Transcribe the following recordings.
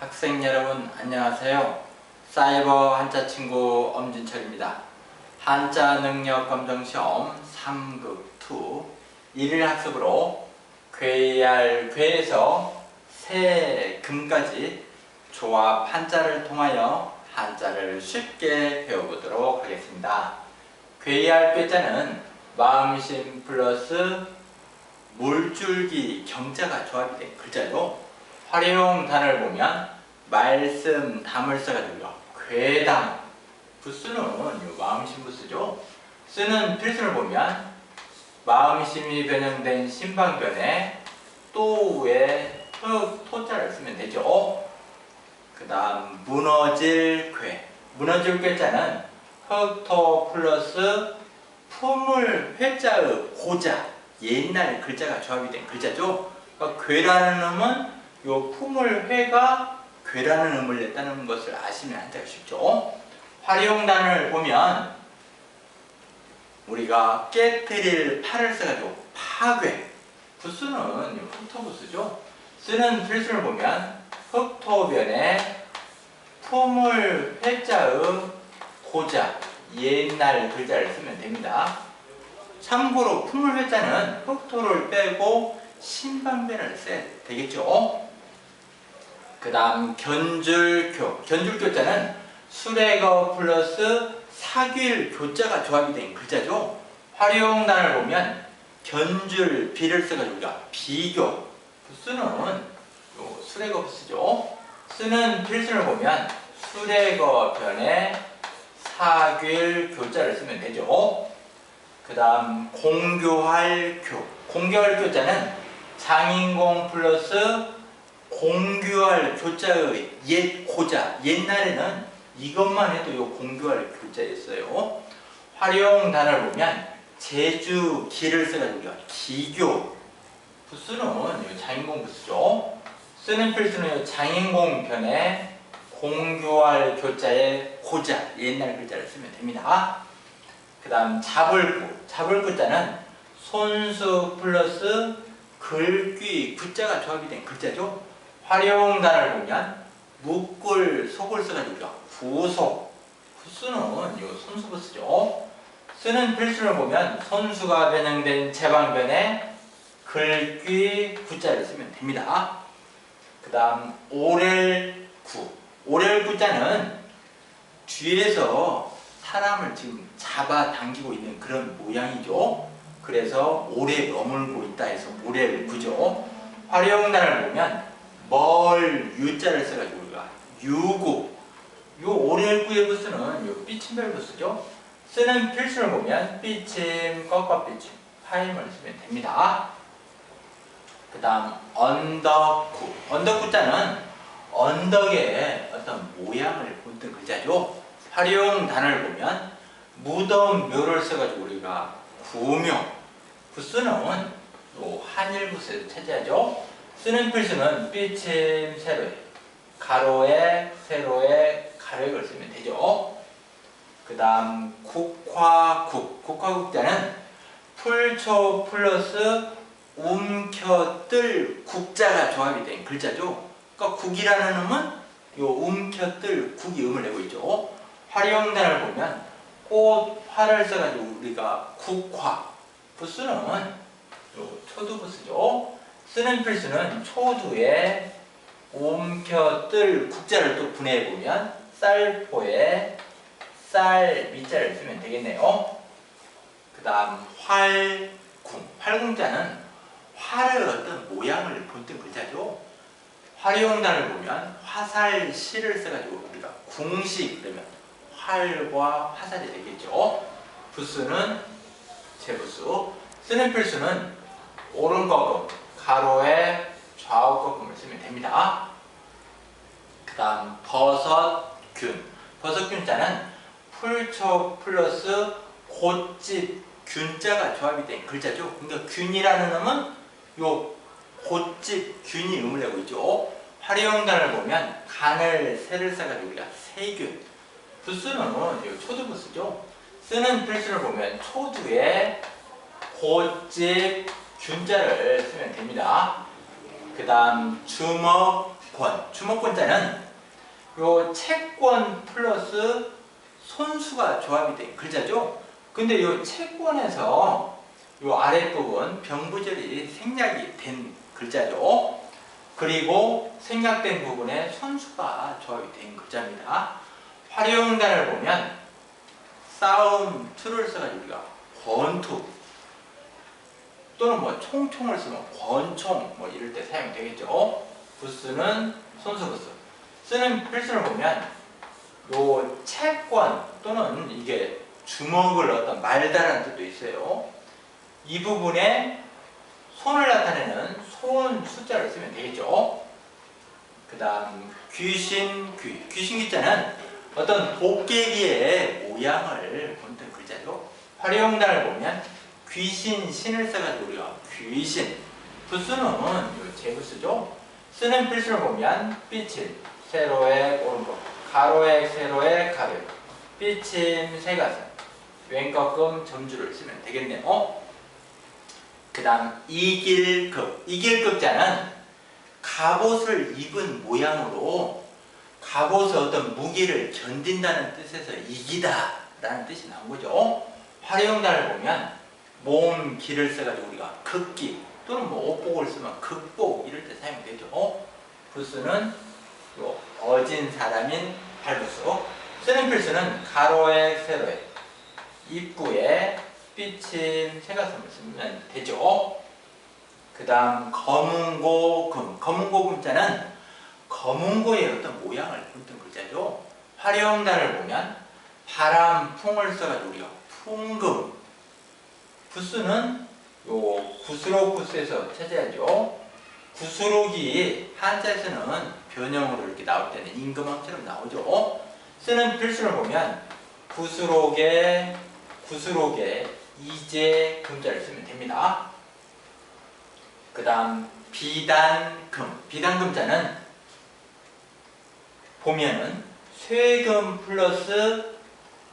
학생 여러분 안녕하세요. 사이버 한자 친구 엄진철입니다. 한자 능력 검정 시험 3급 2 1일 학습으로 괴할 괴에서 새 금까지 조합 한자를 통하여 한자를 쉽게 배워보도록 하겠습니다. 괴할 괴자는 마음심 플러스 물줄기 경자가 조합이 된 글자로 활용 단어를 보면 말씀 담을 써가지고요. 괴담 부스는 요 마음심 부스죠. 쓰는 필수를 보면 마음심이 변형된 신방변에 또에 토자를 쓰면 되죠. 그 다음 무너질 괴 무너질 괴자는 흑토 플러스 품을 회자의 고자 옛날 글자가 조합이 된 글자죠. 그러니까 괴라는 음은 요 품을 회가 괴라는 음을 냈다는 것을 아시면 한자가 쉽죠. 활용단을 보면 우리가 깨뜨릴 팔을 써가지고 파괴 부수는 흑토부수죠. 쓰는 필수를 보면 흑토변에 품을 회자의 고자 옛날 글자를 쓰면 됩니다. 참고로 품을 회자는 흑토를 빼고 신방변을 써야 되겠죠. 그 다음 견줄교 견줄교자는 수레거 플러스 사귀일 교자가 조합이 된 글자죠. 활용단을 보면 견줄 비를 써가지고 비교 부스는 수레거 부스죠. 쓰는 필수를 보면 수레거 변에 사귀일 교자를 쓰면 되죠. 그 다음 공교할 교 공교할 교자는 장인공 플러스 공교할 교자의 옛 고자 옛날에는 이것만 해도 요 공교할 교자였어요. 활용 단어를 보면 제주 기를 써가지고 기교. 부수는 요 장인공 부수죠. 쓰는 필수는 요 장인공 편에 공교할 교자의 고자 옛날 글자를 쓰면 됩니다. 그 다음 잡을구 잡을구자는 손수 플러스 글귀 구자가 조합이 된 글자죠 활용단을 보면 묶을 속을 써가지고 부속. 부수는 요 손수부 쓰죠. 쓰는 필수를 보면 손수가 변형된 제방변에 글귀 구자를 쓰면 됩니다. 그 다음 오렐구. 오렐구자는 뒤에서 사람을 지금 잡아당기고 있는 그런 모양이죠. 그래서 오래 머물고 있다 해서 오렐구죠. 활용단을 보면 멀 유자를 써가지고 우리가 유구 요 오렐구의 부스는 요 삐침별 부스죠. 쓰는 필수를 보면 삐침, 꺾어삐침, 파임을 쓰면 됩니다. 그 다음 언덕구. 언덕구자는 언덕의 어떤 모양을 본뜬 글자죠. 활용 단어를 보면 무덤 묘를 써가지고 우리가 구묘. 부스는 또 한일 부스에서 차지하죠 쓰는 필수는 삐침 세로에 가로에 세로에 가로액을 쓰면 되죠. 그 다음 국화국 국화국자는 풀초 플러스 움켜뜰 국자가 조합이 된 글자죠. 그러니까 국이라는 음은 요 움켜뜰 국이 음을 내고 있죠. 활용단을 보면 꽃 화를 써가지고 우리가 국화 부스는 요 초두부 스죠. 쓰는 필수는 초두에 옮겨뜰 국자를 또 분해해 보면 쌀포에 쌀 미자를 쓰면 되겠네요. 그 다음 활궁 활궁자는 활의 어떤 모양을 본뜬 글자죠. 활용단을 보면 화살시를 써가지고 우리가 궁시 그러면 활과 화살이 되겠죠. 부수는 제부수 쓰는 필수는 오른 거금 가로에 좌우 거금을 쓰면 됩니다. 그 다음 버섯균 버섯균자는 풀초 플러스 곧집 균자가 조합이 된 글자죠. 그러니까 균이라는 음은 요 곧집 균이 음을 내고 있죠. 활용단을 보면 간을 새를 써가지고 우리가 세균 부수는 요 초두 부수죠. 쓰는 필수를 보면 초두에 곧집 균자를 쓰면 됩니다. 그 다음 주먹 권, 주목권자는 요 채권 플러스 손수가 조합이 된 글자죠. 근데 요 채권에서 요 아랫부분 병부절이 생략이 된 글자죠. 그리고 생략된 부분에 손수가 조합이 된 글자입니다. 활용단을 보면 싸움 투를 써가지고 우리가 권투 또는 뭐 총총을 쓰면 권총 뭐 이럴 때 사용이 되겠죠. 부스는 손수 부스. 쓰는 필수를 보면 요 채권 또는 이게 주먹을 어떤 말다라는 뜻도 있어요. 이 부분에 손을 나타내는 손 숫자를 쓰면 되겠죠. 그 다음 귀신 귀 귀신 귀자는 어떤 도깨비의 모양을 본뜬 글자죠. 활용단을 보면 귀신 신을 써가지고 우리가 귀신. 부수는 요 제부수죠. 쓰는 필수를 보면 삐침 세로의 오른쪽 가로의 세로의 가로 삐침 세 가슴 왼꺾음 점주를 쓰면 되겠네요. 그 다음 이길급. 이길급자는 갑옷을 입은 모양으로 갑옷의 어떤 무기를 견딘다는 뜻에서 이기다 라는 뜻이 나온 거죠. 활용단을 보면 몸 기를 써가지고 우리가 극기 또는 뭐 옷복을 쓰면 극복 이럴 때 사용되죠. 부수는 요 어진 사람인 발부수. 쓰는 필수는 가로에 세로에 입구에 삐친 새가슴을 쓰면 되죠. 그 다음 검은고 금. 검은고 금자는 검은고의 어떤 모양을 본뜬 글자죠. 활용단을 보면 바람 풍을 써가지고 우리가 풍금 부스는 요 구스록 부스에서 찾아야죠. 구스록이 한자에서는 변형으로 이렇게 나올 때는 임금왕처럼 나오죠. 쓰는 필수를 보면 구스록에 구스록에 이제 금자를 쓰면 됩니다. 그 다음 비단금 비단금자는 보면은 쇠금 플러스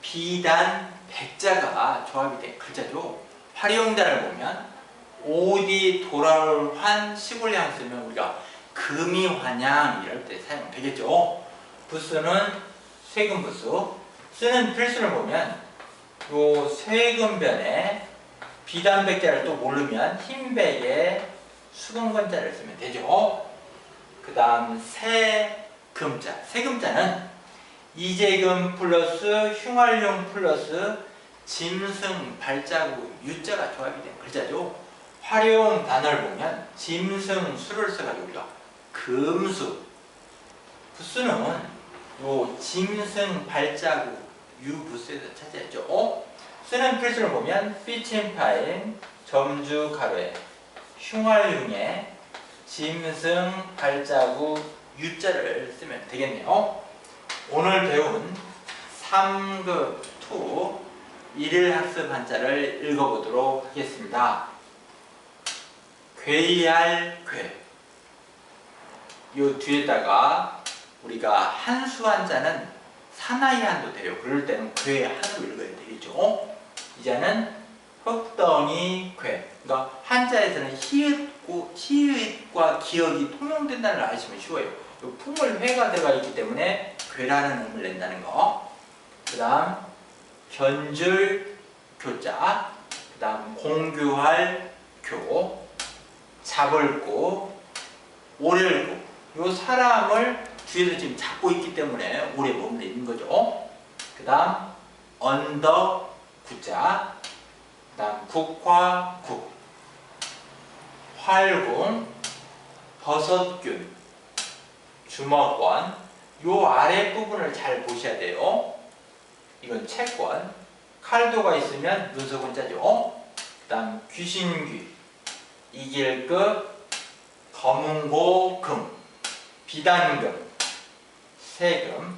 비단 백자가 조합이 된 글자죠. 활용단을 보면 오디 돌아올 환 시골량 쓰면 우리가 금이 환양 이럴 때 사용되겠죠. 부스는 쇠금 부스 쓰는 필수를 보면 요 쇠금변에 비단백자를 또 모르면 흰백에 수건건자를 쓰면 되죠. 그 다음 새금자 새금자는 이재금 플러스 흉활용 플러스 짐승 발자국 유자가 조합이 된 글자죠. 활용 단어를 보면 짐승 수를 써가지고 우리가 금수 부수는 요 짐승 발자국 유부스에서 찾아야죠. 어? 쓰는 필수를 보면 피친파인 점주 가로에 흉활흉에 짐승 발자국 유자를 쓰면 되겠네요. 오늘 배운 3급 2 일일 학습 한자를 읽어보도록 하겠습니다. 괴이할 괴. 요 뒤에다가 우리가 한수 한자는 사나이 한도 돼요. 그럴 때는 괴 한으로 읽어야 되겠죠. 이제는 흑덩이 괴. 그러니까 한자에서는 히읗고, 히읗과 기억이 통용된다는 걸 아시면 쉬워요. 풍을 회가 들어가 있기 때문에 괴라는 음을 낸다는 거. 그 다음 견줄 교자. 그 다음 공교할 교. 잡을고 오를고 요 사람을 뒤에서 지금 잡고 있기 때문에 오래 머물러 있는 거죠. 그 다음 언더 구자 그 다음 국화 국 활궁 버섯균 주먹권 요 아랫부분을 잘 보셔야 돼요. 이건 채권 칼도가 있으면 문서군자죠. 그 다음 귀신귀 이길급 검은고 금 비단금 세금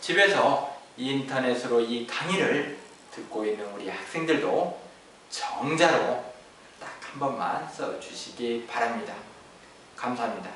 집에서 인터넷으로 이 강의를 듣고 있는 우리 학생들도 정자로 딱 한 번만 써주시기 바랍니다. 감사합니다.